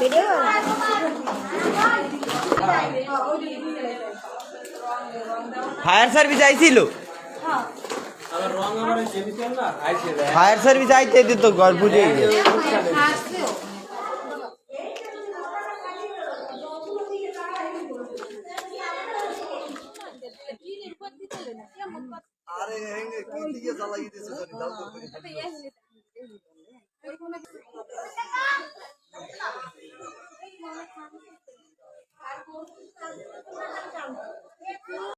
নাম্বারটা fire service আইছিল? Fire service আইতে দিত ঘর বুঝে আরে কি জানি, দাও তো 我。